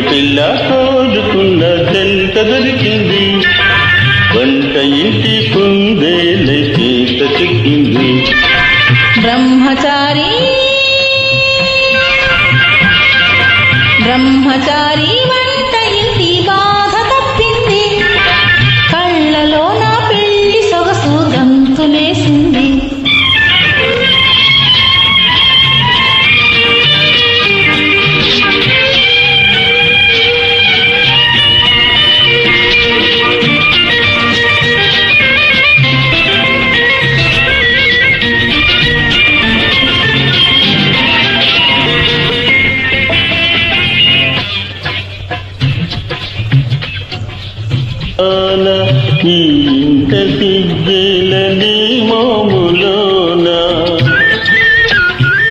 పిల్ల కోరుకున్న జంట దొరికింది. వంట ఇంటి కుందేలకి బ్రహ్మచారి ఈ ఇంత సిగ్గేల మాము.